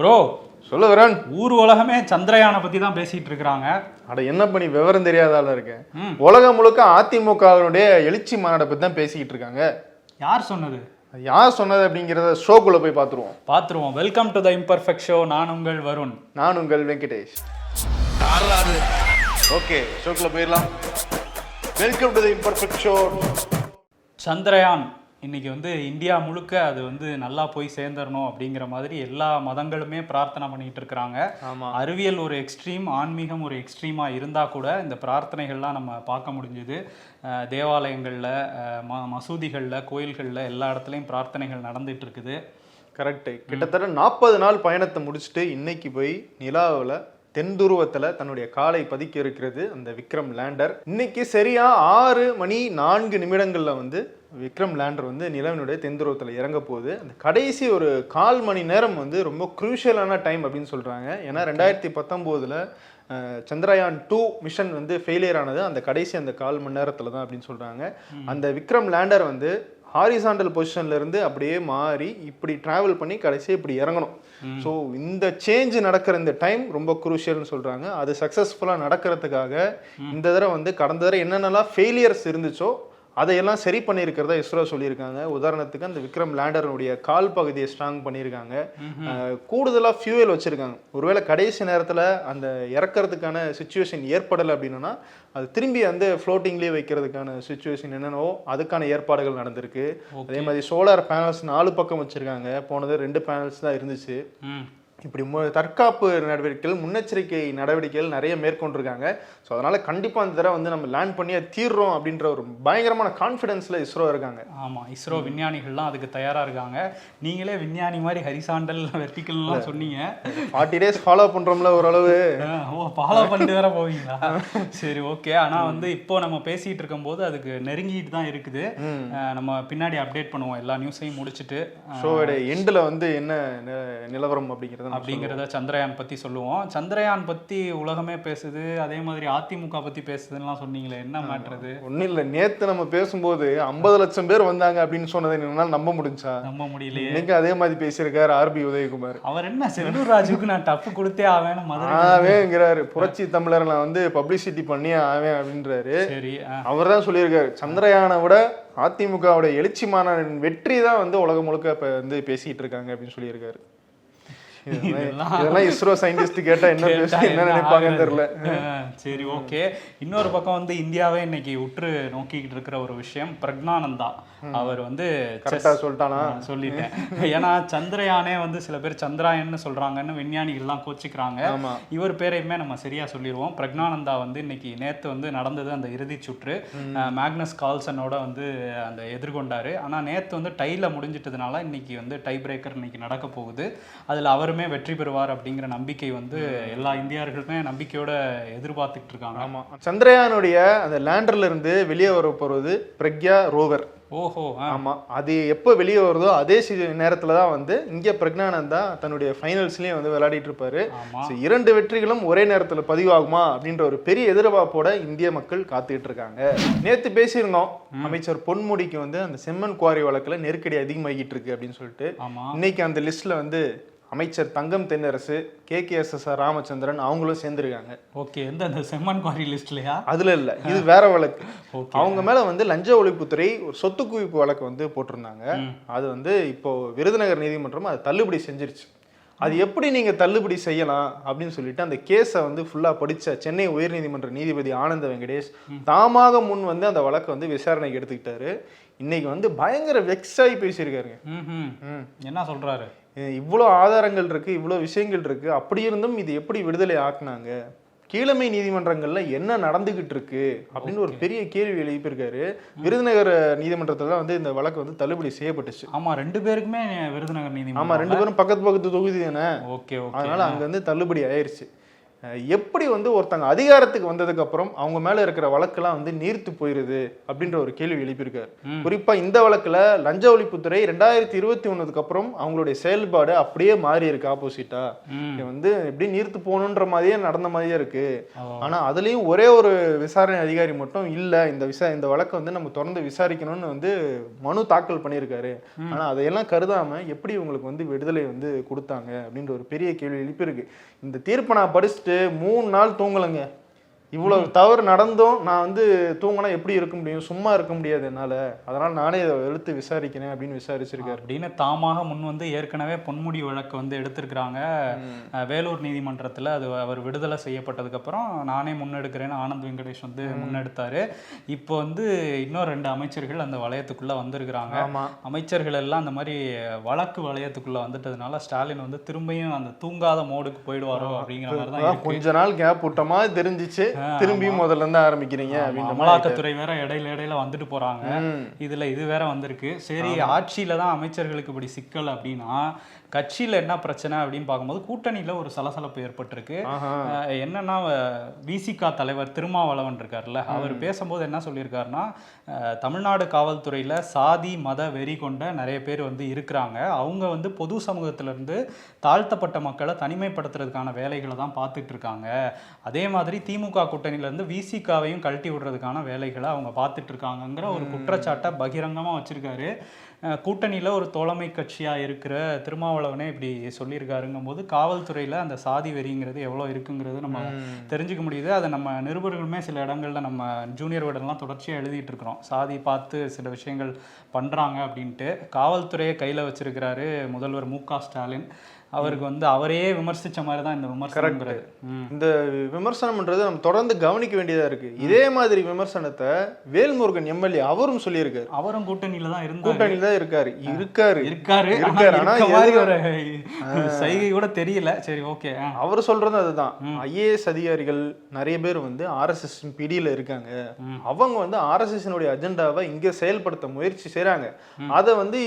Bro சொல்ல வரேன். ஊர் உலகமே சந்திரயானை பத்தி தான் பேசிட்டு இருக்கிறாங்க. அட என்ன பண்ணி விவரம் தெரியாதால இருக்கேன் ம். உலகம் முழுக்க அதிமுகவினுடைய எழுச்சி மாநாடை பத்தி தான் பேசிக்கிட்டு இருக்காங்க. யார் சொன்னது? யார் சொன்னது அப்படிங்கிறத ஷோக்குள்ள போய் பார்த்துருவோம் பார்த்துருவோம் welcome to the imperfect show நான் உங்கள் வருண். நான் உங்கள் வெங்கடேஷ். ஓகே ஷோக்குள்ள போயிடலாம். Welcome to the imperfect show Chandrayaan இன்னைக்கு வந்து இந்தியா முழுக்க அது வந்து நல்லா போய் சேர்ந்துடணும் அப்படிங்கிற மாதிரி எல்லா மதங்களுமே பிரார்த்தனை பண்ணிட்டு இருக்கிறாங்க. அறிவியல் ஒரு எக்ஸ்ட்ரீம் ஆன்மீகம் ஒரு எக்ஸ்ட்ரீமா இருந்தா கூட இந்த பிரார்த்தனைகள்லாம் நம்ம பார்க்க முடிஞ்சுது. தேவாலயங்கள்ல ம மசூதிகள்ல கோயில்கள்ல எல்லா இடத்துலையும் பிரார்த்தனைகள் நடந்துட்டு இருக்குது. கரெக்ட் கிட்டத்தட்ட நாற்பது நாள் பயணத்தை முடிச்சுட்டு இன்னைக்கு போய் நிலாவில் தென் துருவத்துல தன்னுடைய காலை பதிக்க இருக்கிறது அந்த விக்ரம் லேண்டர். இன்னைக்கு சரியா ஆறு மணி நான்கு நிமிடங்கள்ல வந்து விக்ரம் லேண்டர் வந்து நிலவினுடைய தென் துருவத்துல இறங்க போகுது. அந்த கடைசி ஒரு கால் மணி நேரம் வந்து ரொம்ப குரூஷியலான டைம் அப்படின்னு சொல்றாங்க. ஏன்னா ரெண்டாயிரத்தி பத்தொம்போதுல சந்திரயான் டூ மிஷன் வந்து ஃபெயிலியர் ஆனது. அந்த கடைசி அந்த கால் மணி நேரத்துல தான் அப்படின்னு சொல்றாங்க. அந்த விக்ரம் லேண்டர் வந்து ஹாரிசாண்டல் பொசிஷன்ல இருந்து அப்படியே மாறி இப்படி டிராவல் பண்ணி கடைசி இப்படி இறங்கணும். ஸோ இந்த சேஞ்ச் நடக்கிற இந்த டைம் ரொம்ப குரூஷியல்னு சொல்றாங்க. அது சக்ஸஸ்ஃபுல்லாக நடக்கிறதுக்காக இந்த தடவை வந்து கடந்த தடவை என்னென்னலாம் ஃபெயிலியர்ஸ் இருந்துச்சோ அதையெல்லாம் சரி பண்ணியிருக்கிறதா இஸ்ரோ சொல்லியிருக்காங்க. உதாரணத்துக்கு அந்த விக்ரம் லேண்டருடைய கால் பகுதியை ஸ்ட்ராங் பண்ணியிருக்காங்க. அஹ், கூடுதலா ஃபியூயல் வச்சிருக்காங்க. ஒருவேளை கடைசி நேரத்துல அந்த இறக்கறதுக்கான சுச்சுவேஷன் ஏற்படலை அப்படின்னா அது திரும்பி வந்து ஃப்ளோட்டிங்லேயே வைக்கிறதுக்கான சுச்சுவேஷன் என்னென்னவோ அதுக்கான ஏற்பாடுகள் நடந்திருக்கு. அதே மாதிரி சோலார் பேனல்ஸ் நாலு பக்கம் வச்சிருக்காங்க. போனது ரெண்டு பேனல்ஸ் தான் இருந்துச்சு. இப்படி மு- தற்காப்பு நடவடிக்கைகள் முன்னெச்சரிக்கை நடவடிக்கைகள் நிறைய மேற்கொண்டிருக்காங்க. ஸோ அதனால கண்டிப்பா இந்த தடவை வந்து நம்ம லேண்ட் பண்ணியே தீர்றோம் அப்படின்ற ஒரு பயங்கரமான கான்ஃபிடன்ஸ்ல இஸ்ரோ இருக்காங்க. ஆமா இஸ்ரோ விஞ்ஞானிகள்லாம் அதுக்கு தயாரா இருக்காங்க. நீங்களே விஞ்ஞானி மாதிரி ஹரிசாண்டல் வெர்டிக்கல்லாம் சொன்னீங்க. ஃபார்ட்டி டேஸ் ஃபாலோ பண்றோம்ல ஓரளவு. ஓ ஃபாலோ பண்ணிட்டு வேற போவீங்களா? சரி ஓகே ஆனா வந்து இப்போ நம்ம பேசிட்டு இருக்கும்போது அதுக்கு நெருங்கிட்டு தான் இருக்குது. நம்ம பின்னாடி அப்டேட் பண்ணுவோம். எல்லா நியூஸையும் முடிச்சுட்டு. ஷோவோட எண்டில் வந்து என்ன நிலவரம் அப்படிங்கிறத அப்படிங்கிறத சந்திரயான் பத்தி சொல்லுவோம். சந்திரயான் பத்தி உலகமே பேசுது. அதே மாதிரி அதிமுக பத்தி பேசுதுன்னுலாம் சொன்னீங்களே என்ன மாற்றுறது ஒன்றும் இல்லை. நேத்து நம்ம பேசும்போது ஐம்பது லட்சம் பேர் வந்தாங்க அப்படின்னு சொன்னதை என்னால் நம்ப முடிஞ்சா? நம்ப முடியலையே. இன்னைக்கு அதே மாதிரி பேசியிருக்காரு ஆர்பி உதயகுமார். அவர் என்ன செல்லூர் ராஜுக்கு நான் டப்பு கொடுத்தே மதுரை ஆவேங்கிறாரு. புரட்சி தமிழர் நான் வந்து பப்ளிசிட்டி பண்ணியே ஆவேன் அப்படின்றாரு. சரி அவர் தான் சொல்லியிருக்காரு. சந்திரயானை விட அதிமுகவோட எழுச்சி மாநாடின் வெற்றி தான் வந்து உலகம் முழுக்க இப்ப வந்து பேசிட்டு இருக்காங்க அப்படின்னு சொல்லியிருக்காரு. இதெல்லாம் இஸ்ரோ சயின்டிஸ்ட் கேட்டா என்ன என்ன நினைப்பாங்கன்னு தெரியல. சரி ஓகே இன்னொரு பக்கம் வந்து இந்தியாவே இன்னைக்கு உற்று நோக்கிக்கிட்டு இருக்கிற ஒரு விஷயம் பிரக்னானந்தா. அவர் வந்து கரெக்டா சொல்லிட்டானா? சொல்லிட்டேன். ஏன்னா சந்திரயானே வந்து சில பேர் சந்திராயன்னு சொல்றாங்கன்னு விஞ்ஞானிகள்லாம் கோச்சிக்கிறாங்க. இவர் பேரையுமே நம்ம சரியா சொல்லிடுவோம். பிரக்னானந்தா வந்து இன்னைக்கு நேத்து வந்து நடந்தது அந்த இறுதிச் சுற்று. மேக்னஸ் கால்சனோட வந்து அந்த எதிர்கொண்டாரு. ஆனா நேத்து வந்து டைல முடிஞ்சிட்டதுனால இன்னைக்கு வந்து டை பிரேக்கர் இன்னைக்கு நடக்க போகுது. அதுல அவருமே வெற்றி பெறுவார் அப்படிங்கிற நம்பிக்கை வந்து எல்லா இந்தியர்களுமே நம்பிக்கையோட எதிர்பார்த்துட்டு இருக்காங்க ஆமா. சந்திரயானுடைய அந்த லேண்டர்ல இருந்து வெளியே வர போறது பிரக்யா ரோவர். ஓஹோ ஆமா. அது எப்போ வெளியே வருதோ அதே நேரத்துல தான் வந்து இங்க பிரக்னானந்தா தன்னுடைய ஃபைனல்ஸ்லயும் வந்து விளையாடிட்டு இருப்பாரு. இரண்டு வெற்றிகளும் ஒரே நேரத்துல பதிவாகுமா அப்படின்ற ஒரு பெரிய எதிர்பார்ப்போட இந்திய மக்கள் காத்துக்கிட்டு இருக்காங்க. நேத்து பேசியிருந்தோம். அமைச்சர் பொன்முடிக்கு வந்து அந்த செம்மன் குவாரி வழக்குல நெருக்கடி அதிகமாகிட்டு இருக்கு அப்படின்னு சொல்லிட்டு. இன்னைக்கு அந்த லிஸ்ட்ல வந்து அமைச்சர் Thangam Thennarasu K. K. S. S. R. Ramachandran அவங்களும் சேர்ந்திருக்காங்க. ஓகே எந்த அந்த செம்மன் குவாரி லிஸ்ட்லயா? அதுல இல்ல இது வேற வழக்கு. அவங்க மேல வந்து லஞ்ச ஒழிப்புத்துறை ஒரு சொத்து குவிப்பு வழக்கு வந்து போட்டிருந்தாங்க. அது வந்து இப்போ விருதுநகர் நீதிமன்றம் அதை தள்ளுபடி செஞ்சிருச்சு. அது எப்படி நீங்க தள்ளுபடி செய்யலாம் அப்படின்னு சொல்லிட்டு அந்த கேஸை வந்து ஃபுல்லா படிச்ச சென்னை உயர்நீதிமன்ற நீதிபதி ஆனந்த வெங்கடேஷ் தாமாக முன் வந்து அந்த வழக்கை வந்து விசாரணைக்கு எடுத்துக்கிட்டாரு. இன்னைக்கு வந்து பயங்கர வெக்ஸ் ஆகி பேசியிருக்காருங்க. என்ன சொல்றாரு? இவ்வளோ ஆதாரங்கள் இருக்கு இவ்வளோ விஷயங்கள் இருக்கு. அப்படி இருந்தும் இது எப்படி விடுதலை ஆக்குனாங்க? கீழமை நீதிமன்றங்கள்ல என்ன நடந்துகிட்டு இருக்கு? அப்படின்னு ஒரு பெரிய கேள்வி எழுப்பியிருக்காரு. விருதுநகர் நீதிமன்றத்துல தான் வந்து இந்த வழக்கு வந்து தள்ளுபடி செய்யப்பட்டுச்சு. ஆமா ரெண்டு பேருக்குமே விருதுநகர் ஆமா நீதிமன்றம் ரெண்டு பேரும் பக்கத்து பக்கத்து தொகுதி தானே? ஓகே அதனால அங்க வந்து தள்ளுபடி ஆயிருச்சு. எப்படி வந்து ஒருத்தங்க அதிகாரத்துக்கு வந்ததுக்கு அப்புறம் அவங்க மேல இருக்கிற வழக்கெல்லாம் வந்து நீர்த்து போயிருது அப்படின்ற ஒரு கேள்வி எழுப்பியிருக்காரு. குறிப்பா இந்த வழக்குல லஞ்ச ஒழிப்புத்துறை ரெண்டாயிரத்தி இருபத்தி ஒண்ணுக்கு அப்புறம் அவங்களுடைய செயல்பாடு அப்படியே மாறி இருக்கு ஆப்போசிட்டா வந்து எப்படி நீர்த்து போகணுன்ற மாதிரியே நடந்த மாதிரியே இருக்கு. ஆனா அதுலயும் ஒரே ஒரு விசாரணை அதிகாரி மட்டும் இல்ல இந்த விசா இந்த வழக்கை வந்து நம்ம தொடர்ந்து விசாரிக்கணும்னு வந்து மனு தாக்கல் பண்ணியிருக்காரு. ஆனா அதையெல்லாம் கருதாம எப்படி உங்களுக்கு வந்து விடுதலை வந்து கொடுத்தாங்க அப்படின்ற ஒரு பெரிய கேள்வி எழுப்பியிருக்கு. இந்த தீர்ப்பை நான் படிச்சுட்டு மூணு நாள் தூங்கலைங்க. இவ்வளவு தவறு நடந்தும் நான் வந்து தூங்கினா எப்படி இருக்க முடியும்? சும்மா இருக்க முடியாது என்னால. அதனால நானே இதை எடுத்து விசாரிக்கிறேன் அப்படின்னு விசாரிச்சிருக்காரு. அப்படின்னு தாமாக முன் வந்து ஏற்கனவே பொன்முடி வழக்கு வந்து எடுத்திருக்கிறாங்க. வேலூர் நீதிமன்றத்தில் அது அவர் விடுதலை செய்யப்பட்டதுக்கு அப்புறம் நானே முன்னெடுக்கிறேன்னு ஆனந்த் வெங்கடேஷ் வந்து முன்னெடுத்தாரு. இப்போ வந்து இன்னும் ரெண்டு அமைச்சர்கள் அந்த வளையத்துக்குள்ள வந்திருக்கிறாங்க. அமைச்சர்கள் எல்லாம் அந்த மாதிரி வழக்கு வளையத்துக்குள்ள வந்துட்டதுனால ஸ்டாலின் வந்து திரும்பியும் அந்த தூங்காத மோடுக்கு போயிடுவாரோ அப்படிங்கிற மாதிரி தான் கொஞ்ச நாள் கேப் விட்ட மாதிரி தெரிஞ்சிச்சு. திரும்பியும் முதல்ல இருந்து ஆரம்பிக்கிறீங்க அப்படின்ற மாதிரி அமலாக்கத்துறை வேற இடையில இடையில வந்துட்டு போறாங்க. இதுல இது வேற வந்திருக்கு. சரி ஆட்சியில தான் அமைச்சர்களுக்கு இப்படி சிக்கல் அப்படின்னா கட்சியில என்ன பிரச்சனை அப்படின்னு பார்க்கும்போது கூட்டணியில ஒரு சலசலப்பு ஏற்பட்டிருக்கு. என்னன்னா விசிகா தலைவர் திருமாவளவன் இருக்கார்ல அவர் பேசும்போது என்ன சொல்லியிருக்காருன்னா தமிழ்நாடு காவல்துறையில சாதி மத வெறி கொண்ட நிறைய பேர் வந்து இருக்கிறாங்க. அவங்க வந்து பொது சமூகத்துல இருந்து தாழ்த்தப்பட்ட மக்களை தனிமைப்படுத்துறதுக்கான வேலைகளை தான் பார்த்துட்டு இருக்காங்க. அதே மாதிரி திமுக கூட்டணியில இருந்து விசிகாவையும் கழட்டி விடுறதுக்கான வேலைகளை அவங்க பார்த்துட்டு இருக்காங்கங்கிற ஒரு குற்றச்சாட்டை பகிரங்கமா வச்சிருக்காரு. கூட்டணியில ஒரு தோழமை கட்சியா இருக்கிற திருமாவளவனே இப்படி சொல்லியிருக்காருங்கும் போது காவல்துறையில அந்த சாதி வெறிங்கிறது எவ்வளோ இருக்குங்கிறது நம்ம தெரிஞ்சுக்க முடியுது. அதை நம்ம நிருபர்களுமே சில இடங்கள்ல நம்ம ஜூனியர் விடலாம் தொடர்ச்சியாக எழுதிட்டு இருக்கிறோம் சாதி பார்த்து சில விஷயங்கள் பண்றாங்க அப்படின்ட்டு. காவல்துறையை கையில வச்சிருக்கிறாரு முதல்வர் மு க ஸ்டாலின். அவருக்கு வந்து அவரையே விமர்சிச்ச மாதிரி தான் இந்த விமர்சனங்கிறது. இந்த விமர்சனம்ன்றது நம்ம தொடர்ந்து கவனிக்க வேண்டியதா இருக்கு. இதே மாதிரி விமர்சனத்தை வேல்முருகன் எம்எல்ஏ அவரும் சொல்லியிருக்காரு. அவரும் கூட்டணியில தான் இருந்தாரு. கூட்டணியில தான் இருக்காரு. இருக்காரு. இருக்காரு. ஆனா இருக்காரு. ஆனா இருக்க மாதிரி எதுக்கு- ஒரு சைகை கூட தெரியல. சரி ஓகே. அவர் சொல்றது அதுதான். ஐஏஎஸ் அதிகாரிகள் நிறைய பேர் வந்து ஆர்எஸ்எஸ் பிடியில இருக்காங்க. அவங்க வந்து ஆர்எஸ்எஸ் அஜெண்டாவை இங்க செயல்படுத்த முயற்சி செய்றாங்க. அதை வந்து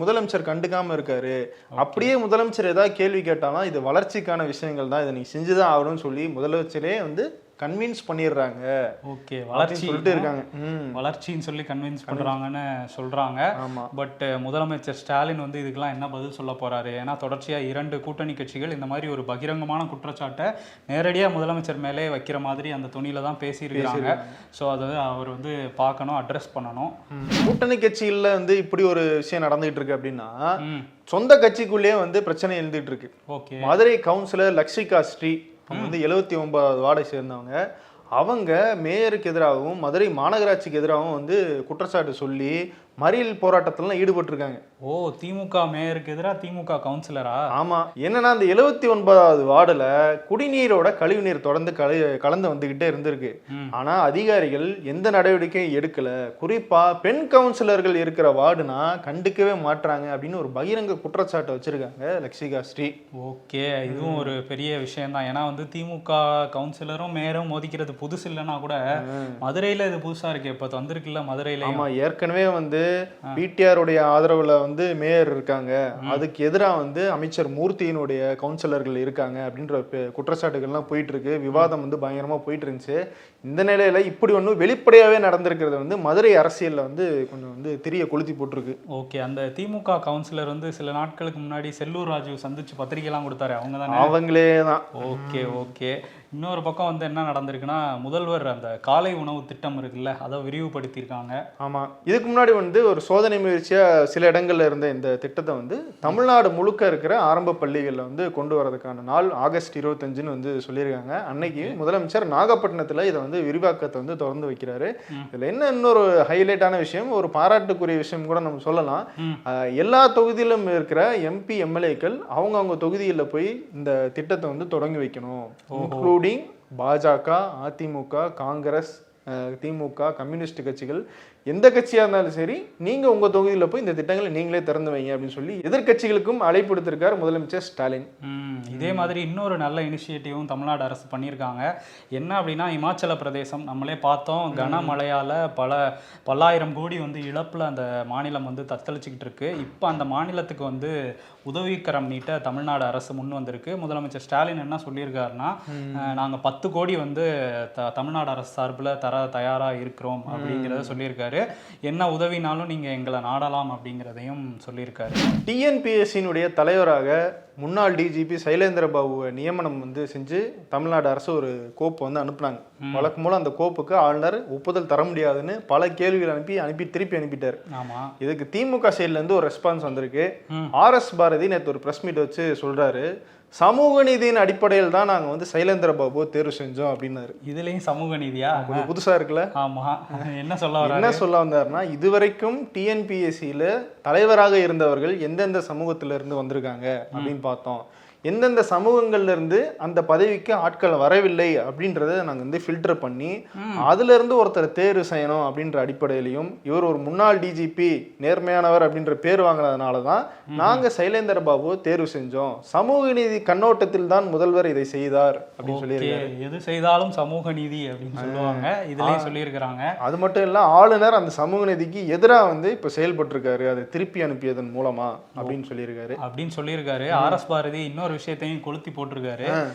முதலமைச்சர் கண்டுக்காம இருக்காரு. அப்படியே முதலமைச்சர் ஏதாவது கேள்வி கேட்டாலும் இது வளர்ச்சிக்கான விஷயங்கள் தான். இதை நீ செஞ்சுதான் ஆகணும்னு சொல்லி முதலமைச்சரே வந்து கன்வின்ஸ் பண்ணிடுறாங்க. ஓகே வளர்ச்சி சொல்லிட்டு இருக்காங்க. வளர்ச்சின்னு சொல்லி கன்வின்ஸ் பண்றாங்கன்னு சொல்றாங்க. ஆமா. பட் முதலமைச்சர் ஸ்டாலின் வந்து இதுக்கெல்லாம் என்ன பதில் சொல்ல போறாரு? ஏன்னா தொடர்ச்சியா இரண்டு கூட்டணி கட்சிகள் இந்த மாதிரி ஒரு பகிரங்கமான குற்றச்சாட்டை நேரடியா முதலமைச்சர் மேலே வைக்கிற மாதிரி அந்த துணியில தான் பேசியிருக்கிறாங்க. ஸோ அதை அவர் வந்து பார்க்கணும் அட்ரஸ் பண்ணணும். கூட்டணி கட்சிகள்ல வந்து இப்படி ஒரு விஷயம் நடந்துகிட்டு இருக்கு அப்படின்னா சொந்த கட்சிக்குள்ளேயே வந்து பிரச்சனை எழுந்துட்டு இருக்கு. ஓகே. மதுரை கவுன்சிலர் லக்ஷிகா ஸ்ரீ அவங்க வந்து எழுபத்தி ஒன்பதாவது வார்டை சேர்ந்தவங்க. அவங்க மேயருக்கு எதிராகவும் மதுரை மாநகராட்சிக்கு எதிராகவும் வந்து குற்றச்சாட்டு சொல்லி மறியல் போராட்டத்திலாம் ஈடுபட்டிருக்காங்க. ஓ திமுக மேயருக்கு எதிராக திமுக கவுன்சிலரா? ஆமா. என்னன்னா அந்த எழுபத்தி ஒன்பதாவது வார்டுல குடிநீரோட கழிவுநீர் தொடர்ந்து கல கலந்து வந்துகிட்டே இருந்திருக்கு. ம். ஆனா அதிகாரிகள் எந்த நடவடிக்கையும் எடுக்கல. குறிப்பா பெண் கவுன்சிலர்கள் இருக்கிற வார்டுனா கண்டுக்கவே மாட்றாங்க அப்படின்னு ஒரு பகிரங்க குற்றச்சாட்டை வச்சிருக்காங்க லக்ஷிகா ஸ்ரீ. ஓகே இதுவும் ஒரு பெரிய விஷயம் தான் ஏன்னா வந்து திமுக கவுன்சிலரும் மேயரும் மோதிக்கிறது புதுசு இல்லைன்னா கூட மதுரையில இது புதுசா இருக்கு. இப்ப வந்திருக்குல்ல மதுரையில ஆமா ஏற்கனவே வந்து பிடிஆருடைய ஆதரவுல வந்து மேயர் இருக்காங்க. அதுக்கு எதிராக வந்து அமைச்சர் மூர்த்தியினுடைய கவுன்சிலர்கள் இருக்காங்க அப்படின்ற குற்றச்சாட்டுகள்லாம் போயிட்டு இருக்கு விவாதம் வந்து பயங்கரமா போயிட்டு இருந்துச்சு இந்த நிலையில இப்படி ஒன்றும் வெளிப்படையாவே நடந்திருக்கிறது வந்து மதுரை அரசியல்ல வந்து கொஞ்சம் வந்து திரிய கொளுத்தி போட்டிருக்கு. ஓகே அந்த திமுக கவுன்சிலர் வந்து சில நாட்களுக்கு முன்னாடி செல்லூர் ராஜு சந்திச்சு பத்திரிகைலாம் கொடுத்தாரு. அவங்க தானே அவங்களே தான். Okay okay. இன்னொரு பக்கம் வந்து என்ன நடந்திருக்குன்னா முதல்வர் அந்த காலை உணவு திட்டம் இருக்குல்ல அதை விரிவுபடுத்தியிருக்காங்க. ஆமா. இதுக்கு முன்னாடி வந்து ஒரு சோதனை முயற்சியா சில இடங்கள்ல இருந்த இந்த திட்டத்தை வந்து தமிழ்நாடு முழுக்க இருக்கிற ஆரம்ப பள்ளிகள்ல வந்து கொண்டு வரதுக்கான நாள் ஆகஸ்ட் இருபத்தஞ்சுன்னு வந்து சொல்லியிருக்காங்க. அன்னைக்கு முதலமைச்சர் நாகப்பட்டினத்துல இதை வந்து விரிவாக்கத்தை வந்து திறந்து வைக்கிறாரு. இதுல என்ன இன்னொரு ஹைலைட்டான விஷயம் ஒரு பாராட்டுக்குரிய விஷயம் கூட நம்ம சொல்லலாம். எல்லா தொகுதியிலும் இருக்கிற எம்பி எம்எல்ஏக்கள் அவங்கவங்க தொகுதியில போய் இந்த திட்டத்தை வந்து தொடங்கி வைக்கணும். இன்க்ளூடிங் பாஜக அதிமுக காங்கிரஸ் திமுக கம்யூனிஸ்ட் கட்சிகள் எந்த கட்சியா இருந்தாலும் சரி நீங்க உங்க தொகுதியில போய் இந்த திட்டங்களை நீங்களே திறந்து வைங்க அப்படின்னு சொல்லி எதிர்க்கட்சிகளுக்கும் அழைப்பு விடுத்திருக்காரு முதலமைச்சர் ஸ்டாலின். இதே மாதிரி இன்னொரு நல்ல இனிஷியேட்டிவும் தமிழ்நாடு அரசு பண்ணியிருக்காங்க. என்ன அப்படின்னா இமாச்சல பிரதேசம். நம்மளே பார்த்தோம் கனமழையால் பல பல்லாயிரம் கோடி வந்து இழப்பில் அந்த மாநிலம் வந்து தத்தளிச்சுக்கிட்டு இருக்கு. இப்போ அந்த மாநிலத்துக்கு வந்து உதவிக்கரம் நீட்ட தமிழ்நாடு அரசு முன் வந்திருக்கு. முதலமைச்சர் ஸ்டாலின் என்ன சொல்லியிருக்காருன்னா நாங்கள் பத்து கோடி வந்து த தமிழ்நாடு அரசு சார்பில் தர தயாராக இருக்கிறோம் அப்படிங்கிறத சொல்லியிருக்காரு. என்ன உதவினாலும் நீங்கள் எங்களை நாடலாம் அப்படிங்கிறதையும் சொல்லியிருக்காரு. டிஎன்பிஎஸ்சியினுடைய தலைவராக முன்னாள் டிஜிபி சைலேந்திர பாபுவை நியமனம் வந்து செஞ்சு தமிழ்நாடு அரசு ஒரு கோப்பு வந்து அனுப்புனாங்க. வழக்கம் போல அந்த கோப்புக்கு ஆளுநர் ஒப்புதல் தர முடியாதுன்னு பல கேள்விகள் அனுப்பி அனுப்பி திருப்பி அனுப்பிட்டார். ஆமாம் இதுக்கு திமுக சைடுல இருந்து ஒரு ரெஸ்பான்ஸ் வந்திருக்கு. ம். ஆர் எஸ் பாரதி நேற்று ஒரு பிரஸ் மீட் வச்சு சொல்றாரு சமூக நீதியின் அடிப்படையில் தான் நாங்க வந்து சைலேந்திர பாபுவை தேர்வு செஞ்சோம் அப்படின்னாரு. இதுலேயும் சமூக நீதியா? கொஞ்சம் புதுசா இருக்குல்ல? ஆமா. என்ன சொல்ல என்ன சொல்ல வந்தாருன்னா இதுவரைக்கும் டிஎன்பிஎஸ்சியில தலைவராக இருந்தவர்கள் எந்தெந்த சமூகத்துல இருந்து வந்திருக்காங்க? அப்படின்னு பார்த்தோம். எந்தெந்த சமூகங்கள்ல இருந்து அந்த பதவிக்கு ஆட்கள் வரவில்லை அப்படின்றத நாங்க வந்து ஃபில்டர் பண்ணி அதுல இருந்து ஒருத்தர் தேர்வு செய்யணும் அப்படின்ற அடிப்படையிலையும் இவர் ஒரு முன்னாள் டிஜிபி நேர்மையானவர் அப்படின்ற பேர் வாங்கினதுனால தான் நாங்க சைலேந்தர் பாபுவை தேர்வு செஞ்சோம். சமூக நீதி கண்ணோட்டத்தில் தான் முதல்வர் இதை செய்தார் அப்படின்னு சொல்லியிருக்காரு. எது செய்தாலும் சமூக நீதி அப்படின்னு சொல்லுவாங்க. இதுலயும் சொல்லியிருக்கிறாங்க. அது மட்டும் இல்ல ஆளுநர் அந்த சமூக நீதிக்கு எதிராக வந்து இப்ப செயல்பட்டிருக்காரு. அதை திருப்பி அனுப்பியதன் மூலமா அப்படின்னு சொல்லியிருக்காரு. அப்படின்னு சொல்லியிருக்காரு. ஆர் எஸ் பாரதி இன்னொரு விஷயத்தையும் கொளுத்தி போட்டிருக்காரு.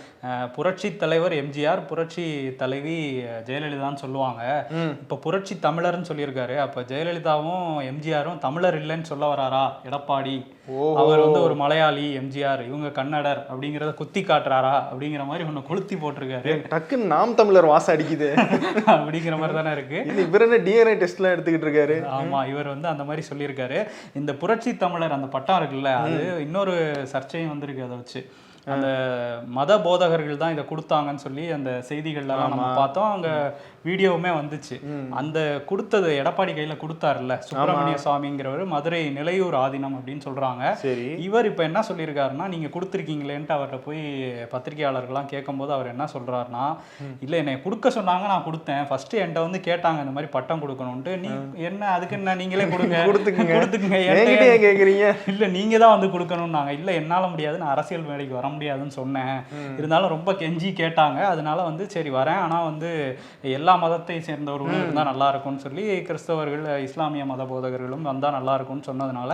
புரட்சி தலைவர் எம்ஜிஆர் புரட்சி தலைவி ஜெயலலிதான்னு சொல்லுவாங்க. இப்ப புரட்சி தமிழர்னு சொல்லியிருக்காரு. அப்ப ஜெயலலிதாவும் எம்ஜிஆரும் தமிழர் இல்லைன்னு சொல்ல வராரா? எடப்பாடி. அவர் வந்து ஒரு மலையாளி எம்ஜிஆர். இவங்க கன்னடர் அப்படிங்கறத குத்தி காட்டுறாரா? அப்படிங்கிற மாதிரி ஒண்ணு கொளுத்தி போட்டிருக்காரு. டக்குன்னு நாம் தமிழர் வாசம் அடிக்குது. அப்படிங்கிற மாதிரி தானே இருக்கு. இவர் என்ன டிஎன்ஏ டெஸ்ட்லாம் எடுத்துக்கிட்டு இருக்காரு? ஆமா இவர் வந்து அந்த மாதிரி சொல்லியிருக்காரு. இந்த புரட்சி தமிழர் அந்த பட்டம் இருக்குல்ல அது இன்னொரு சர்ச்சையும் வந்திருக்கு அதை வச்சு. அந்த மத போதகர்கள் தான் இதை கொடுத்தாங்கன்னு சொல்லி அந்த செய்திகள்லாம் நம்ம பார்த்தோம். அங்க வீடியோவுமே வந்துச்சு. அந்த கொடுத்தது எடப்பாடி கையில கொடுத்தாருல்ல. சுப்பிரமணிய சுவாமிங்கிறவர் மதுரை நிலையூர் ஆதீனம் அப்படின்னு சொல்றாங்க. இவர் இப்ப என்ன சொல்லியிருக்காருன்னா நீங்க கொடுத்துருக்கீங்களேன்ட்டு அவர்கிட்ட போய் பத்திரிகையாளர்கள்லாம் கேட்கும்போது அவர் என்ன சொல்றாருன்னா இல்ல என்னை கொடுக்க சொன்னாங்க நான் கொடுத்தேன். ஃபர்ஸ்ட் என்கிட்ட வந்து கேட்டாங்க இந்த மாதிரி பட்டம் கொடுக்கணும்ட்டு நீ என்ன அதுக்கு என்ன நீங்களே கொடுங்க. கொடுத்துக்குங்க. கொடுத்துக்குங்க. கேக்குறீங்க. இல்ல நீங்க தான் வந்து கொடுக்கணும்னாங்க. இல்ல என்னால முடியாது. நான் அரசியல் வேலைக்கு வர முடியாதுன்னு சொன்னேன். இருந்தாலும் ரொம்ப கெஞ்சி கேட்டாங்க. அதனால வந்து சரி வரேன். ஆனா வந்து எல்லா மதத்தை சேர்ந்தவர்களும் இருந்தா நல்லா இருக்கும்னு சொல்லி கிறிஸ்தவர்கள் இஸ்லாமிய மத போதகர்களும் வந்தா நல்லா இருக்கும்னு சொன்னதுனால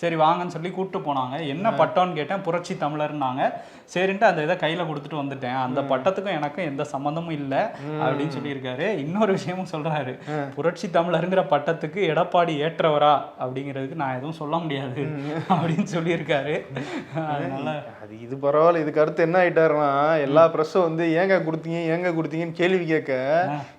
சரி வாங்கன்னு சொல்லி கூப்பிட்டு போனாங்க. என்ன பட்டம்னு கேட்டேன். புரட்சி தமிழர்னாங்க. சரின்ட்டு அந்த இதை கையில கொடுத்துட்டு வந்துட்டேன். அந்த பட்டத்துக்கும் எனக்கும் எந்த சம்மந்தமும் இல்லை அப்படின்னு சொல்லியிருக்காரு. இன்னொரு விஷயமும் சொல்றாரு. புரட்சி தமிழருங்கிற பட்டத்துக்கு எடப்பாடி ஏற்றவரா அப்படிங்கிறதுக்கு நான் எதுவும் சொல்ல முடியாது அப்படின்னு சொல்லியிருக்காரு. அதனால அது இது பரவாயில்ல. இதுக்கு அடுத்து என்ன ஆயிட்டாருன்னா எல்லா பிரஸும் வந்து ஏங்க கொடுத்தீங்க? ஏங்க கொடுத்தீங்கன்னு கேள்வி கேட்க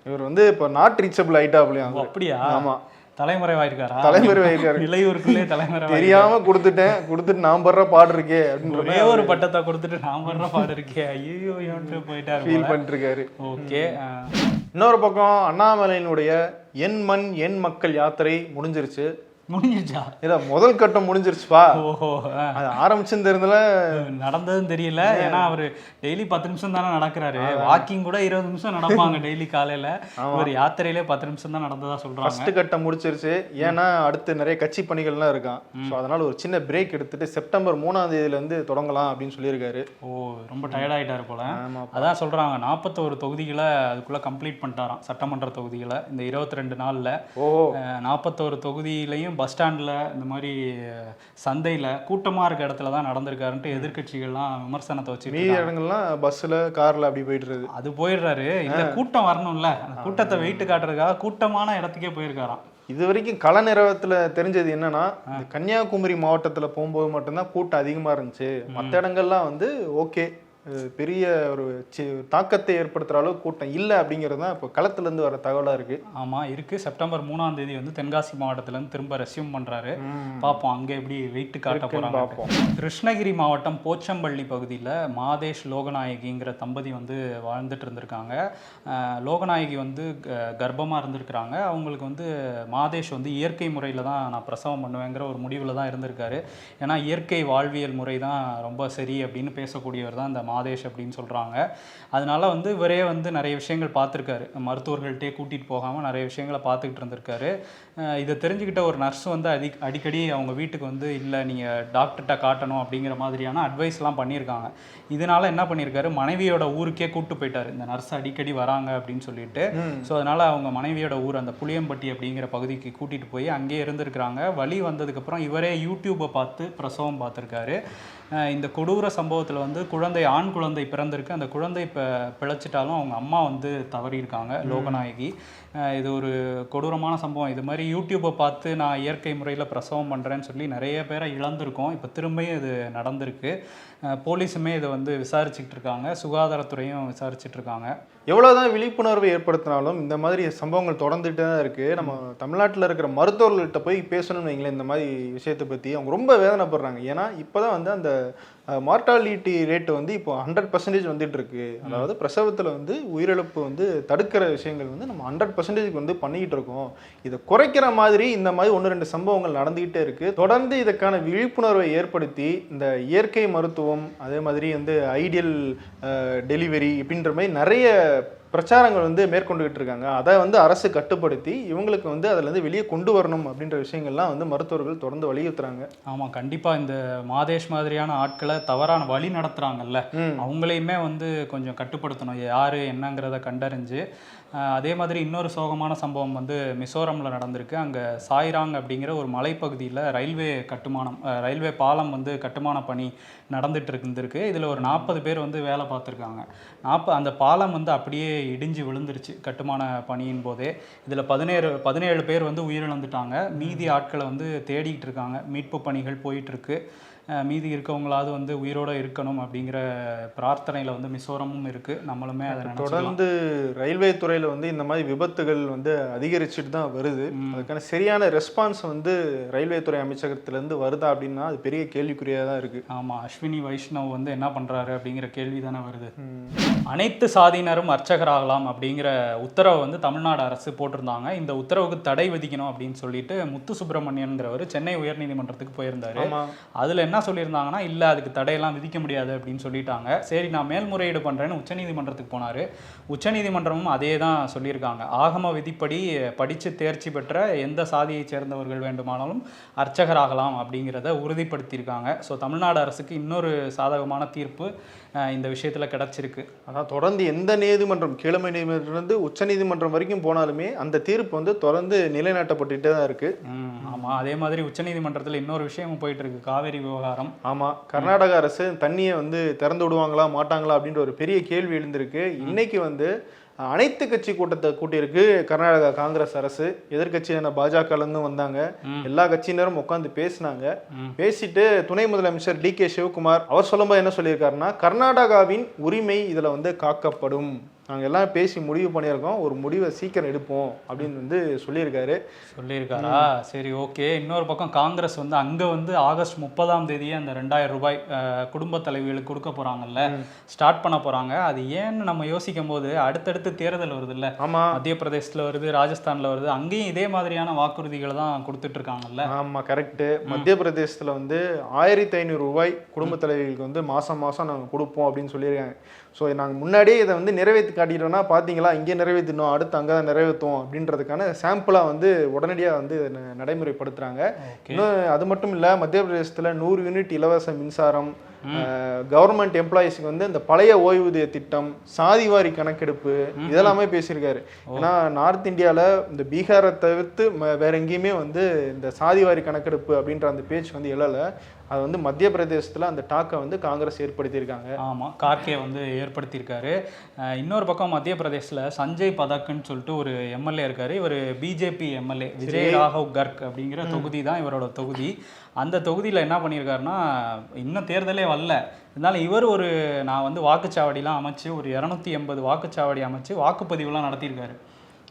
இவர் வந்து இப்போ நாட் ரீச்சபிள் ஆயிட்டாப்லையும் ஓ, அப்படியா? ஆமா. தலைமறைவாயிருக்காரா? தலைமுறை வைக்காரு நிலையூருக்குள்ளே தலைமறை தெரியாம கொடுத்துட்டேன். கொடுத்துட்டு நான் படுற பாடு இருக்கே ஒரே ஒரு பட்டத்தை கொடுத்துட்டு நான் பண்ற பாடு இருக்கே. ஐயோ போயிட்டாரு ஃபீல் பண்ணிட்டு இருக்காரு ஓகே இன்னொரு பக்கம் அண்ணாமலையினுடைய என் மண் என் மக்கள் யாத்திரை முடிஞ்சிருச்சு. முடிஞ்சிருச்சா? இல்ல முதல் கட்டம் முடிஞ்சிருச்சுப்பா ஓஹோ. அது ஆரம்பிச்சிருந்த இருந்துல நடந்ததும் தெரியல. ஏன்னா அவரு டெய்லி பத்து நிமிஷம் தானே நடக்கிறாரு. வாக்கிங் கூட இருபது நிமிஷம் நடப்பாங்க டெய்லி காலையில. இவர் யாத்திரையிலே பத்து நிமிஷம் தான் நடந்ததா சொல்றாங்க. ஃபர்ஸ்ட் கட்டம் முடிச்சிருச்சு. ஏன்னா அடுத்து நிறைய கட்சி பணிகள்லாம் இருக்கான். ஸோ அதனால ஒரு சின்ன பிரேக் எடுத்துட்டு செப்டம்பர் மூணாம் தேதியில இருந்து தொடங்கலாம் அப்படின்னு சொல்லியிருக்காரு. ஓ ரொம்ப டயர்ட் ஆயிட்டாரு போல. அதான் சொல்றாங்க நாற்பத்தோரு தொகுதிகளை அதுக்குள்ள கம்ப்ளீட் பண்ணிட்டாராம். சட்டமன்ற தொகுதிகளை இந்த இருபத்தி ரெண்டு நாள்ல. ஓஹோ. நாற்பத்தோரு தொகுதியிலையும் பஸ் ஸ்டாண்டில் இந்த மாதிரி சந்தையில கூட்டமா இருக்க இடத்துல தான் நடந்திருக்காருன்ட்டு எதிர்க்கட்சிகள்லாம் விமர்சனத்தை வச்சு மீதி இடங்கள்லாம் பஸ்ல கார்ல அப்படி போயிட்டு அது போயிடுறாரு. இல்ல கூட்டம் வரணும்ல. அந்த கூட்டத்தை வெயிட்டு காட்டுறதுக்காக கூட்டமான இடத்துக்கே போயிருக்காராம். இது வரைக்கும் கள நிறவத்துல தெரிஞ்சது என்னன்னா இந்த கன்னியாகுமரி மாவட்டத்துல போகும்போது மட்டும்தான் கூட்டம் அதிகமா இருந்துச்சு. மற்ற இடங்கள்லாம் வந்து ஓகே பெரிய ஒரு சி- தாக்கத்தை ஏற்படுத்துற அளவுக்கு கூட்டம் இல்லை அப்படிங்கிறது தான் இப்போ களத்துல இருந்து வர தகவலா இருக்கு. ஆமா இருக்கு. செப்டம்பர் மூணாம் தேதி வந்து தென்காசி மாவட்டத்துல இருந்து திரும்ப ரெஸ்யூம் பண்றாரு. பார்ப்போம் அங்க எப்படி வெயிட் காட்ட போறாங்க பார்ப்போம். கிருஷ்ணகிரி மாவட்டம் போச்சம்பள்ளி பகுதியில் மாதேஷ் லோகநாயகிங்கிற தம்பதி வந்து வாழ்ந்துட்டு இருந்திருக்காங்க. லோகநாயகி வந்து க- கர்ப்பமா இருந்திருக்கிறாங்க. அவங்களுக்கு வந்து மாதேஷ் வந்து இயற்கை முறையில் தான் நான் பிரசவம் பண்ணுவேங்கிற ஒரு முடிவில் தான் இருந்திருக்காரு. ஏன்னா இயற்கை வாழ்வியல் முறை தான் ரொம்ப சரி அப்படின்னு பேசக்கூடியவர் தான் இந்த மாதேஷ் அப்படின்னு சொல்கிறாங்க அதனால வந்து இவரே வந்து நிறைய விஷயங்கள் பார்த்துருக்காரு. மருத்துவர்கள்ட்டே கூட்டிகிட்டு போகாமல் நிறைய விஷயங்களை பார்த்துக்கிட்டு இருந்திருக்காரு. இதை தெரிஞ்சுக்கிட்ட ஒரு நர்ஸ் வந்து அடி அடிக்கடி அவங்க வீட்டுக்கு வந்து இல்லை நீங்கள் டாக்டர்கிட்ட காட்டணும் அப்படிங்கிற மாதிரியான அட்வைஸ்லாம் பண்ணியிருக்காங்க. இதனால என்ன பண்ணியிருக்காரு? மனைவியோட ஊருக்கே கூப்பிட்டு போயிட்டாரு. இந்த நர்ஸ் அடிக்கடி வராங்க அப்படின்னு சொல்லிட்டு. ஸோ அதனால அவங்க மனைவியோட ஊர் அந்த புளியம்பட்டி அப்படிங்கிற பகுதிக்கு கூட்டிட்டு போய் அங்கேயே இருந்திருக்கிறாங்க. வழி வந்ததுக்கப்புறம் இவரே யூடியூப்பை பார்த்து பிரசவம் பார்த்துருக்காரு. இந்த கொடூர சம்பவத்தில் வந்து குழந்தை ஆண் குழந்தை பிறந்திருக்கு. அந்த குழந்தை இப்போ பிழைச்சிட்டாலும் அவங்க அம்மா வந்து தவறியிருக்காங்க லோகநாயகி. இது ஒரு கொடூரமான சம்பவம். இது மாதிரி யூடியூப்பை பார்த்து நான் இயற்கை முறையில் பிரசவம் பண்ணுறேன்னு சொல்லி நிறைய பேரை இழந்திருக்கோம். இப்போ திரும்பியும் இது நடந்திருக்கு. போலீஸுமே இதை வந்து விசாரிச்சுக்கிட்டு இருக்காங்க. சுகாதாரத்துறையும் விசாரிச்சுட்டு இருக்காங்க. எவ்வளோதான் விழிப்புணர்வு ஏற்படுத்தினாலும் இந்த மாதிரி சம்பவங்கள் தொடர்ந்துகிட்டே தான் இருக்குது நம்ம தமிழ்நாட்டில் இருக்கிற மருத்துவர்கள்ட்ட போய் பேசணும்னு வைங்களேன் இந்த மாதிரி விஷயத்தை பற்றி அவங்க ரொம்ப வேதனைப்படுறாங்க. ஏன்னா இப்போதான் வந்து அந்த மார்டாலிட்டி ரேட் வந்து இப்போ ஹண்ட்ரட் பர்சன்டேஜ் வந்துட்டு இருக்கு அதாவது பிரசவத்தில் வந்து உயிரிழப்பு வந்து தடுக்கிற விஷயங்கள் வந்து நம்ம ஹண்ட்ரட் பர்சன்டேஜ் வந்து பண்ணிக்கிட்டு இருக்கோம். இதை குறைக்கிற மாதிரி இந்த மாதிரி ஒன்று ரெண்டு சம்பவங்கள் நடந்துகிட்டே இருக்கு. தொடர்ந்து இதுக்கான விழிப்புணர்வை ஏற்படுத்தி இந்த இயற்கை மருத்துவம் அதே மாதிரி வந்து ஐடியல் டெலிவரி இப்படின்ற மாதிரி நிறைய பிரச்சாரங்கள் வந்து மேற்கொண்டுகிட்டு இருக்காங்க அதை வந்து அரசு கட்டுப்படுத்தி இவங்களுக்கு வந்து அதுலேருந்து வெளியே கொண்டு வரணும் அப்படின்ற விஷயங்கள்லாம் வந்து மருத்துவர்கள் தொடர்ந்து வலியுறுத்துறாங்க. ஆமாம் கண்டிப்பாக இந்த மாதேஷ் மாதிரியான ஆட்களை தவறான வழி நடத்துகிறாங்கல்ல. அவங்களையுமே வந்து கொஞ்சம் கட்டுப்படுத்தணும். யார் என்னங்கிறத கண்டறிஞ்சு அதே மாதிரி இன்னொரு சோகமான சம்பவம் வந்து மிசோரமில் நடந்திருக்கு. அங்கே சாய்ராங் அப்படிங்கிற ஒரு மலைப்பகுதியில் ரயில்வே கட்டுமானம் ரயில்வே பாலம் வந்து கட்டுமான பணி நடந்துட்டு இருந்திருக்கு. இதில் ஒரு நாற்பது பேர் வந்து வேலை பார்த்துருக்காங்க. நாற்ப அந்த பாலம் வந்து அப்படியே இடிஞ்சு விழுந்துருச்சு கட்டுமான பணியின் போதே. இதில் பதினேழு பதினேழு பேர் வந்து உயிரிழந்துட்டாங்க. மீதி ஆட்களை வந்து தேடிக்கிட்டு இருக்காங்க. மீட்பு பணிகள் போயிட்டுருக்கு மீதி இருக்கவங்களாவது வந்து உயிரோட இருக்கணும் அப்படிங்கிற பிரார்த்தனையில் வந்து மிசோரமும் இருக்கு. நம்மளுமே அதை தொடர்ந்து ரயில்வே துறையில வந்து இந்த மாதிரி விபத்துகள் வந்து அதிகரிச்சுட்டு தான் வருது. அதுக்கான சரியான ரெஸ்பான்ஸ் வந்து ரயில்வே துறை அமைச்சகத்திலேருந்து வருதா அப்படின்னா அது பெரிய கேள்விக்குறியாக தான் இருக்கு. ஆமா அஸ்வினி வைஷ்ணவ் வந்து என்ன பண்றாரு அப்படிங்கிற கேள்வி தானே வருது. அனைத்து சாதியினரும் அர்ச்சகராகலாம் அப்படிங்கிற உத்தரவை வந்து தமிழ்நாடு அரசு போட்டிருந்தாங்க. இந்த உத்தரவுக்கு தடை விதிக்கணும் அப்படின்னு சொல்லிட்டு முத்து சுப்பிரமணியன்கிறவர் சென்னை உயர்நீதிமன்றத்துக்கு போயிருந்தாரு. அதுல என்ன சொல்லியிருந்தாங்கன்னா இல்ல அதுக்கு தடையெல்லாம் விதிக்க முடியாது அப்படின்னு சொல்லிட்டாங்க. சரி நான் மேல்முறையீடு பண்றேன்னு உச்சநீதிமன்றத்துக்கு போனாரு. உச்சநீதிமன்றமும் அதே தான் சொல்லியிருக்காங்க. ஆகம விதிப்படி படிச்சு தேர்ச்சி பெற்ற எந்த சாதியைச் சேர்ந்தவர்கள் வேண்டுமானாலும் அர்ச்சகராகலாம் அப்படிங்கிறத உறுதிப்படுத்தியிருக்காங்க. ஸோ தமிழ்நாடு அரசுக்கு இன்னொரு சாதகமான தீர்ப்பு இந்த விஷயத்துல கிடைச்சிருக்கு. ஆனால் தொடர்ந்து எந்த நீதிமன்றம் கீழமை உச்ச நீதிமன்றம் வரைக்கும் போனாலுமே அந்த தீர்ப்பு வந்து தொடர்ந்து நிலைநாட்டப்பட்டுட்டே தான் இருக்கு. ம், ஆமா. அதே மாதிரி உச்சநீதிமன்றத்துல இன்னொரு விஷயமும் போயிட்டு இருக்கு. காவேரி விவகாரம் ஆமா கர்நாடக அரசு தண்ணியை வந்து திறந்து விடுவாங்களா மாட்டாங்களா அப்படின்ற ஒரு பெரிய கேள்வி எழுந்திருக்கு. இன்னைக்கு வந்து அனைத்து கட்சி கூட்டத்தை கூட்டியிருக்கு கர்நாடகா காங்கிரஸ் அரசு. எதிர்கட்சியான பாஜகல இருந்து வந்தாங்க எல்லா கட்சியினரும் உட்காந்து பேசினாங்க. பேசிட்டு துணை முதலமைச்சர் டி கே சிவகுமார் அவர் சொல்லும்போது என்ன சொல்லியிருக்காருன்னா கர்நாடகாவின் உரிமை இதுல வந்து காக்கப்படும். நாங்க எல்லாம் பேசி முடிவு பண்ணியிருக்கோம். ஒரு முடிவை சீக்கிரம் எடுப்போம் அப்படின்னு வந்து சொல்லியிருக்காரு. சொல்லியிருக்காரா? சரி ஓகே. இன்னொரு பக்கம் காங்கிரஸ் வந்து அங்க வந்து ஆகஸ்ட் முப்பதாம் தேதியே அந்த ரெண்டாயிரம் ரூபாய் குடும்ப தலைவிகளுக்கு கொடுக்க போறாங்கல்ல? ஸ்டார்ட் பண்ண போறாங்க. அது ஏன்னு நம்ம யோசிக்கும் போது அடுத்தடுத்து தேர்தல் வருது இல்ல ஆமா. மத்திய பிரதேசத்துல வருது ராஜஸ்தான்ல வருது. அங்கேயும் இதே மாதிரியான வாக்குறுதிகளை தான் கொடுத்துட்டு இருக்காங்கல்ல ஆமா கரெக்ட் மத்திய பிரதேசத்துல வந்து ஆயிரத்தி ஐநூறு ரூபாய் குடும்ப தலைவிகளுக்கு வந்து மாசம் மாசம் நாங்க கொடுப்போம் அப்படின்னு சொல்லியிருக்காங்க. ஸோ நாங்க முன்னாடியே இதை வந்து நிறைவேற்றி காட்டிட்டோம்னா பாத்தீங்களா இங்கே நிறைவேற்றினோம் அடுத்து அங்கே தான் நிறைவேற்றுவோம் அப்படின்றதுக்கான சாம்பிளா வந்து உடனடியா வந்து இதை ந- நடைமுறைப்படுத்துறாங்க. ஓகே. இன்னும் அது மட்டும் இல்ல மத்திய பிரதேசத்துல நூறு யூனிட் இலவச மின்சாரம் கவர்மெண்ட் எம்ப்ளாயிஸ்க்கு வந்து இந்த பழைய ஓய்வூதிய திட்டம் சாதிவாரி கணக்கெடுப்பு இதெல்லாமே பேசியிருக்காரு. ஏன்னா நார்த் இந்தியால இந்த பீகாரை தவிர்த்து வேற எங்கேயுமே வந்து இந்த சாதிவாரி கணக்கெடுப்பு அப்படின்ற அந்த பேச்சு வந்து எழல. அது வந்து மத்திய பிரதேசத்துல அந்த டாக்கை வந்து காங்கிரஸ் ஏற்படுத்தியிருக்காங்க. ஆமா கார்கே வந்து ஏற்படுத்தியிருக்காரு. இன்னொரு பக்கம் மத்திய பிரதேஷ்ல சஞ்சய் பதக்குன்னு சொல்லிட்டு ஒரு எம்எல்ஏ இருக்காரு. இவர் பிஜேபி எம்எல்ஏ விஜய் ராகவ் கர்க் அப்படிங்கிற தொகுதி தான் இவரோட தொகுதி. அந்த தொகுதியில் என்ன பண்ணியிருக்காருன்னா இன்னும் தேர்தலே வரல. இருந்தாலும் இவர் ஒரு நான் வந்து வாக்குச்சாவடிலாம் அமைச்சு ஒரு இரநூத்தி எண்பது வாக்குச்சாவடி அமைச்சு வாக்குப்பதிவுலாம் நடத்தியிருக்காரு.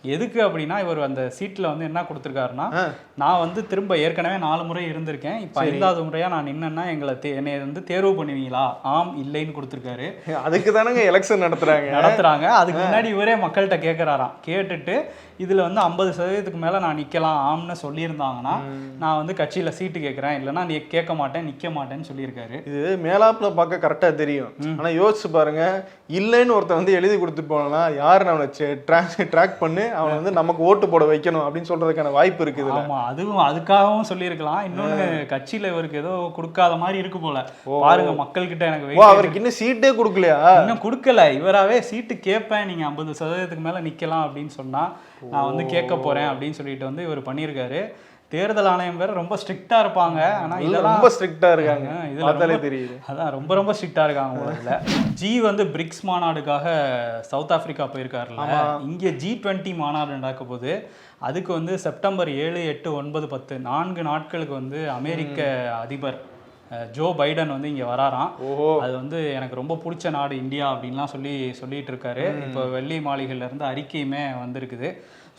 எதுக்கு அப்படின்னா இவர் அந்த சீட்ல வந்து என்ன கொடுத்துருக்காருன்னா. நான் வந்து திரும்ப ஏற்கனவே நாலு முறை இருந்திருக்கேன். இப்போ ஐந்தாவது முறையா நான் நின்னேன்னா எங்களை தே- என்னை வந்து தேர்வு பண்ணுவீங்களா? ஆம் இல்லைன்னு கொடுத்துருக்காரு. அதுக்கு தானங்க எலெக்ஷன் நடத்துறாங்க. நடத்துறாங்க. அதுக்கு முன்னாடி இவரே மக்கள்கிட்ட கேட்குறாராம் கேட்டுட்டு இதுல வந்து ஐம்பது சதவீதத்துக்கு மேல நான் நிக்கலாம் ஆம்னு சொல்லியிருந்தாங்கன்னா நான் வந்து கட்சியில சீட்டு கேட்குறேன் இல்லைன்னா நீ கேட்க மாட்டேன் நிக்க மாட்டேன்னு சொல்லியிருக்காரு. இது மேலாப்புல பார்க்க கரெக்டா தெரியும். ஆனா யோசிச்சு பாருங்க. இல்லைன்னு ஒருத்தன் வந்து எழுதி கொடுத்துட்டு போனா யாரு ட்ராக் ட்ராக் பண்ணி அவனை வந்து நமக்கு ஓட்டு போட வைக்கணும் அப்படின்னு சொல்றதுக்கான வாய்ப்பு இருக்குது ஆமா அதுவும் அதுக்காகவும் சொல்லியிருக்கலாம். இன்னொன்னு கட்சியில இவருக்கு ஏதோ கொடுக்காத மாதிரி இருக்கு போல. பாருங்க மக்கள் கிட்ட எனக்கு அவருக்கு இன்னும் சீட்டே கொடுக்கலையா? இன்னும் கொடுக்கல. இவராவே சீட்டு கேட்பேன் நீங்க ஐம்பது சதவீதத்துக்கு மேல நிக்கலாம் அப்படின்னு சொன்னா நான் வந்து கேட்க போறேன் அப்படின்னு சொல்லிட்டு வந்து இவர் பண்ணியிருக்காரு. தேர்தல் ஆணையம் வேற ரொம்ப ஸ்ட்ரிக்டா இருப்பாங்க. ஆனா இதெல்லாம் ரொம்ப ஸ்ட்ரிக்டா இருக்காங்க. இதுல தெரியுது. அதான் ரொம்ப ரொம்ப ஸ்ட்ரிக்டா இருக்காங்க உலகத்துல ஜி வந்து பிரிக்ஸ் மாநாடுக்காக சவுத் ஆப்பிரிக்கா போயிருக்காருல்ல. இங்க ஜி டுவெண்ட்டி மாநாடு நடக்க போகுது. அதுக்கு வந்து செப்டம்பர் ஏழு எட்டு ஒன்பது பத்து நான்கு நாட்களுக்கு வந்து அமெரிக்க அதிபர் ஜோ பைடன் வந்து இங்க வராராம். அது வந்து எனக்கு ரொம்ப பிடிச்ச நாடு இந்தியா அப்படின்லாம் சொல்லி சொல்லிட்டு இருக்காரு. இப்போ வெள்ளி மாளிகையில இருந்து அறிக்கையுமே வந்திருக்குது.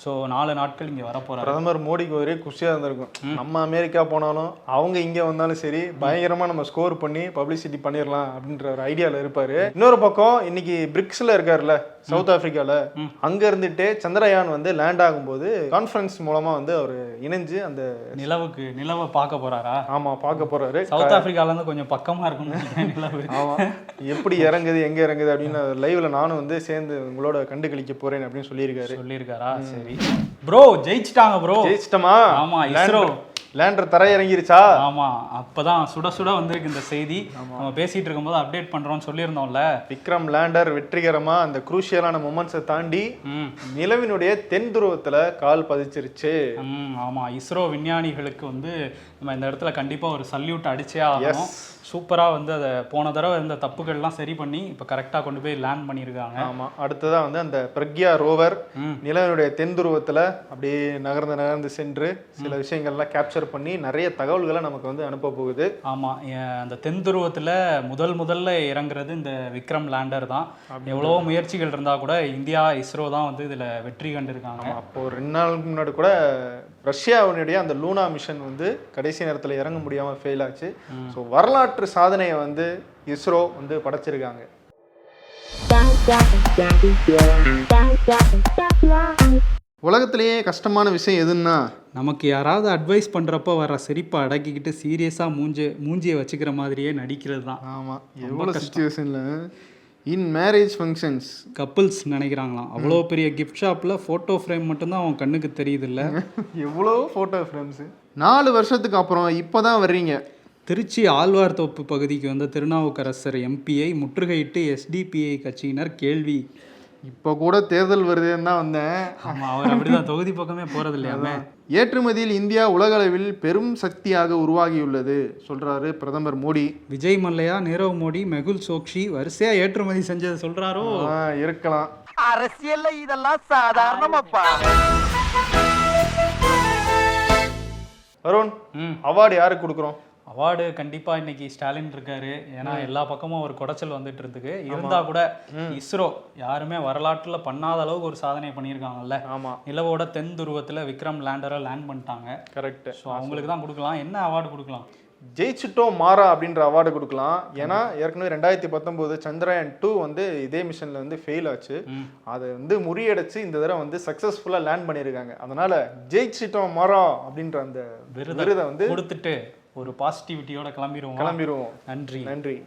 ஸோ நாலு நாட்கள் இங்க வரப்போறாரு. பிரதமர் மோடிக்கு ஒரே குஷியா இருந்திருக்கும். நம்ம அமெரிக்கா போனாலும் அவங்க இங்க வந்தாலும் சரி பயங்கரமா நம்ம ஸ்கோர் பண்ணி பப்ளிசிட்டி பண்ணிடலாம் அப்படின்ற ஒரு ஐடியால இருப்பாரு. இன்னொரு பக்கம் இன்னைக்கு பிரிக்ஸ்ல இருக்காருல்ல சவுத் ஆப்பிரிக்கால அங்க இருந்துட்டு சந்திரயான் வந்து லேண்ட் ஆகும்போது கான்ஃபரன்ஸ் மூலமா வந்து அவர் இணைஞ்சு அந்த நிலவுக்கு நிலவை பார்க்க போறாரா? ஆமா பார்க்க போறாரு. சவுத் ஆப்பிரிக்கால இருந்து கொஞ்சம் பக்கமா இருக்கும்னு நினைக்கிறேன் நிலவு. ஆமா. எப்படி இறங்குது எங்க இறங்குது அப்படின்னு லைவ்ல நானும் வந்து சேர்ந்து உங்களோட கண்டுகளிக்க போறேன் அப்படின்னு சொல்லியிருக்காரு. சொல்லியிருக்காரா? சரி. ப்ரோ ஜெயிச்சிட்டாங்க ப்ரோ. ஜெயிச்சிட்டமா? ஆமா இஸ்ரோ. லேண்டர் தர இறங்கிருச்சா ஆமா அப்பதான் சுட சுட வந்திருக்கு இந்த செய்தி. நம்ம பேசிட்டு இருக்கும்போது அப்டேட் பண்றோம்னு சொல்லியிருந்தோம்ல. விக்ரம் லேண்டர் வெற்றிகரமா அந்த குரூஷியலான மொமெண்ட்ஸை தாண்டி நிலவினுடைய தென் துருவத்துல கால் பதிச்சிருச்சு. ஆமா இஸ்ரோ விஞ்ஞானிகளுக்கு வந்து நம்ம இந்த இடத்துல கண்டிப்பா ஒரு சல்யூட் அடிச்சே ஆகணும். சூப்பரா வந்து அதை போன தடவை இருந்த தப்புகள்லாம் சரி பண்ணி இப்போ கரெக்டா கொண்டு போய் லேண்ட் பண்ணியிருக்காங்க ஆமா. அடுத்ததா வந்து அந்த பிரக்யா ரோவர். நிலவினுடைய தென் துருவத்துல அப்படியே நகர்ந்து நகர்ந்து சென்று சில விஷயங்கள்லாம் கேப்சர் பண்ணி நிறைய தகவல்களை நமக்கு வந்து அனுப்ப போகுது. ஆமா. எ- அந்த தென் துருவத்துல முதல் முதல்ல இறங்குறது இந்த விக்ரம் லேண்டர் தான். எவ்வளவோ முயற்சிகள் இருந்தா கூட இந்தியா இஸ்ரோ தான் வந்து இதுல வெற்றி கண்டிருக்காங்க. அப்போ ஒரு ரெண்டு நாளுக்கு முன்னாடி கூட ரஷ்யாவினுடைய அந்த லூனா மிஷன் வந்து கடைசி நேரத்துல இறங்க முடியாம ஃபெயில் ஆச்சு. ஸோ வரலாற்று சாதனையை வந்து இஸ்ரோ வந்து படைச்சிருக்காங்க. உலகத்திலேயே கஷ்டமான விஷயம் எதுன்னா நமக்கு யாராவது அட்வைஸ் பண்றப்ப வர சிரிப்பை அடக்கிக்கிட்டு சீரியஸா மூஞ்சி மூஞ்சியை வச்சுக்கிற மாதிரியே நடிக்கிறது தான். ஆமா எவ்வளோ சுச்சுவேஷன்ல இன் மேரேஜ் ஃபங்க்ஷன்ஸ் கப்புள்ஸ் நினைக்கிறாங்களாம். அவ்வளோ பெரிய கிஃப்ட் ஷாப்ல போட்டோ ஃப்ரேம் மட்டும்தான் அவன் கண்ணுக்கு தெரியுது இல்ல எவ்வளோ ஃபோட்டோ ஃப்ரேம்ஸு நாலு வருஷத்துக்கு அப்புறம் இப்போ தான் வர்றீங்க. திருச்சி ஆழ்வார்தோப்பு பகுதிக்கு வந்த திருநாவுக்கரசர் எம்பியை முற்றுகையிட்டு எஸ்டிபிஐ கட்சியினர் கேள்வி. இப்போ கூட தேர்தல் வருதுன்னு தான் வந்தேன். ஆமா அவர் அப்படிதான். தொகுதி பக்கமே போறது இல்லையாமே ஏற்றுமதியில் இந்தியா உலகளவில் பெரும் சக்தியாக உருவாகியுள்ளது சொல்றாரு பிரதமர் மோடி. விஜய் மல்லையா நீரவ் மோடி மெகுல் சோக்ஷி வரிசையா ஏற்றுமதி செஞ்சது சொல்றாரோ? ஆ, இருக்கலாம். அரசியல்ல இதெல்லாம் சாதாரணமாப்பா. அருண் ம். அவார்டு யாருக்கு கொடுக்குறோம்? அவார்டு கண்டிப்பா இன்னைக்கு ஸ்டாலின் இருக்காரு. ஏன்னா எல்லா பக்கமும் ஒரு குடைச்சல் வந்துட்டு இருக்கு. இருந்தா கூட இஸ்ரோ யாருமே வரலாற்றுல பண்ணாத அளவுக்கு ஒரு சாதனை பண்ணியிருக்காங்கல்ல. ஆமா. நிலவோட தென் துருவத்துல விக்ரம் லேண்டரை லேண்ட் பண்ணிட்டாங்க. கரெக்ட் ஸோ அவங்களுக்கு தான் கொடுக்கலாம். என்ன அவார்டு கொடுக்கலாம்? ஜெயிச்சிட்டோம் மாறா அப்படின்ற அவார்டு கொடுக்கலாம். ஏன்னா ஏற்கனவே ரெண்டாயிரத்தி பத்தொம்போது சந்திரயான் டூ வந்து இதே மிஷன்ல வந்து ஃபெயில் ஆச்சு. அதை வந்து முறியடிச்சு இந்த தடவை வந்து சக்ஸஸ்ஃபுல்லாக லேண்ட் பண்ணியிருக்காங்க. அதனால ஜெயிச்சிட்டோம் மாறா அப்படின்ற அந்த விருதை வந்து கொடுத்துட்டு ஒரு பாசிட்டிவிட்டியோட கிளம்பிடுவோம் கிளம்பிடுவோம் நன்றி. நன்றி.